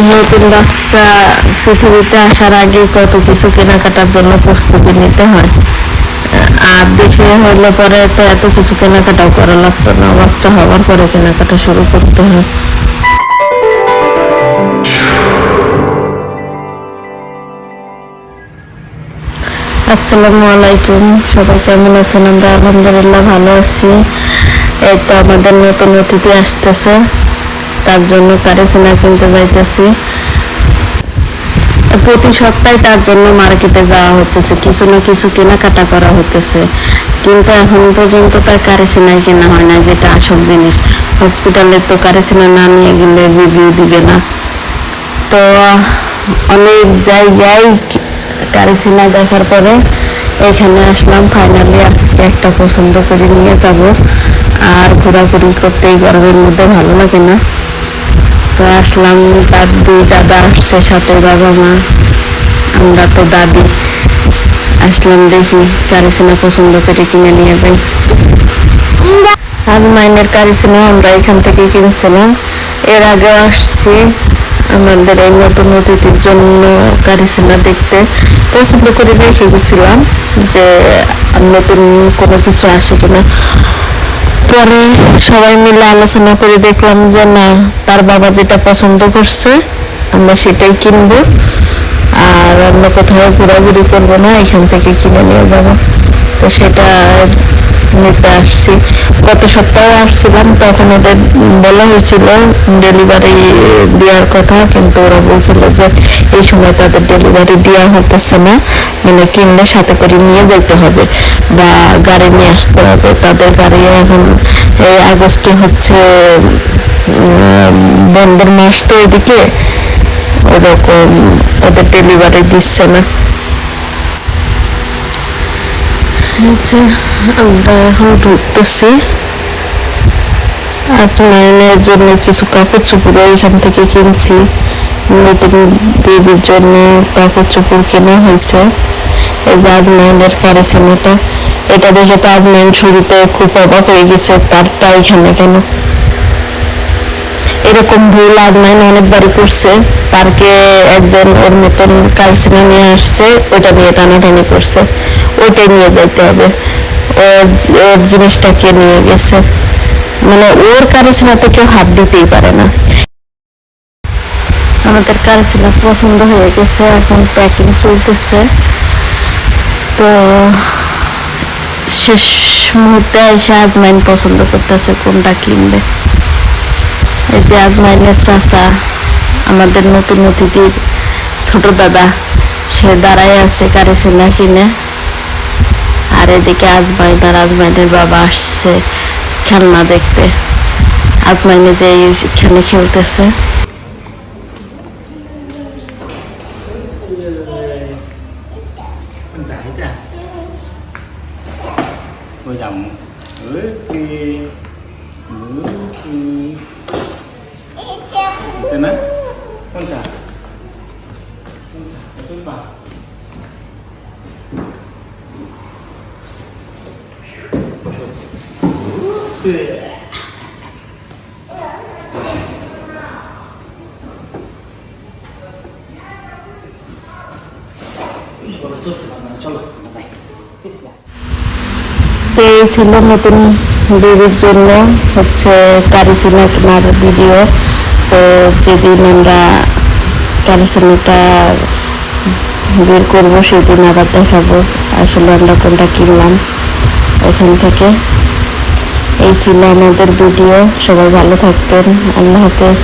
নতুন বাচ্চা পৃথিবীতে আসার আগে কত কিছু কেনাকাটার জন্য প্রস্তুতি নিতে হয়। আর দেশে হলে পরে তো এত কিছু কেনাকাটাও করা লাগতো না, বাচ্চা হওয়ার পরে কেনাকাটা শুরু করতে হয়। আসসালামু আলাইকুম, সবাই কেমন আছেন? আমরা আলহামদুলিল্লাহ ভালো আছি। এই তো আমাদের নতুন অতিথি আসতেছে। তার জন্য তারে চেনা কিনতে যাইতেছি। প্রতি সপ্তাহে তার জন্য মার্কেটে যাওয়া হতেছে কিছু না কিছু কেনাকাটা করা হতেছে কিন্তু এখন পর্যন্ত তার কারেসিনাই কেনা হয় না যেটা আসল জিনিস। হসপিটালে তো কারেসিনা না নিয়ে গেলে রিভিউ দিবে না। তো অনেক জায়গায় কারিসিনা দেখার পরে এখানে আসলাম ফাইনালি আজকে একটা পছন্দ করে নিয়ে যাব। আর ঘোরাঘুরি করতে এই গরমের মধ্যে ভালো লাগে না। তো আসলাম, তার দুই দাদা আসছে, সাথে বাবা মা। আমরা তো দাদি। আসলাম দেখি কারিসিনা পছন্দ করে কিনে নিয়ে যাই। আর মাইনের কারিসিনা আমরা এখান থেকে কিনছিলাম। এর আগে আসছি। আমাদের এই নতুন অতিথির জন্য কারিসিনা দেখতে পছন্দ করে রেখে গেছিলাম যে নতুন কোনো কিছু আসে কিনা। পরে সবাই মিলে আলোচনা করে দেখলাম যে না, তার বাবা যেটা পছন্দ করছে, আমরা সেটাই কিনবো। আর অন্য কোথাও ঘোরাঘুরি করব না, এখান থেকে কিনে নিয়ে যাব। তো সেটা নিতে আসছি। গত সপ্তাহে আসছিলাম, তখন ওদের বলা হয়েছিল ডেলিভারি দেওয়ার কথা, কিন্তু ওরা বলছিল যে এই সময় তাদের ডেলিভারি দেওয়া হতেছে না মানে কিনলে সাথে করে নিয়ে যেতে হবে বা গাড়ি নিয়ে আসতে হবে। তাদের গাড়ি এখন এই আগস্টে হচ্ছে বন্ধের মাস তো এদিকে, ওরকম ওদের ডেলিভারি দিচ্ছে না। আচ্ছা আমরা এখন ঢুকতেছি আজ মাইনের জন্য কিছু কাপড় চোপড় এখান থেকে কিনছি নতুন বেবির জন্য কাপড় চোপড় কেনা হয়েছে এই আজ আজমাইনের কারেসিনাটা এটা দেখে তো আজ আজমাইন শুরুতে খুব অবাক হয়ে গেছে তারটা এখানে কেন এরকম ভুল আজমাইন অনেকবারই করছে। পার্কে একজন ওর মতন কালসিনা নিয়ে আসছে ওটা নিয়ে টানাটানি করছে। ওটাই নিয়ে যাইতে হবে। ওর ওর জিনিসটাকে নিয়ে গেছে? মানে ওর কারিসিনাতে কেউ হাত দিতেই পারে না। আমাদের কারিসিনা পছন্দ হয়ে গেছে, এখন প্যাকিং চলতেছে। তো শেষ মুহূর্তে এসে আজমাইন পছন্দ করতেছে কোনটা কিনবে। এই যে আজমাইলের চাচা, আমাদের নতুন অতিথির ছোট দাদা, সে দাঁড়ায় আছে কারিসিনা কিনে। আর এদিকে আজমাইন আর আজমাইনের বাবা আসছে খেলনা দেখতে। আজমাইনে যে এখানে খেলতেছে। Trả Tên bà চলো তো ছিল নতুন বেবির জন্য হচ্ছে কারিসিনা কেনার ভিডিও তো যেদিন আমরা ক্যালসিয়ামটা বের করব, সেদিন আবার দেখাবো। আসলে আমরা কোনটা কিনলাম এখান থেকে। এই ছিল আমাদের ভিডিও সবাই ভালো থাকবেন। আল্লাহ হাফেজ।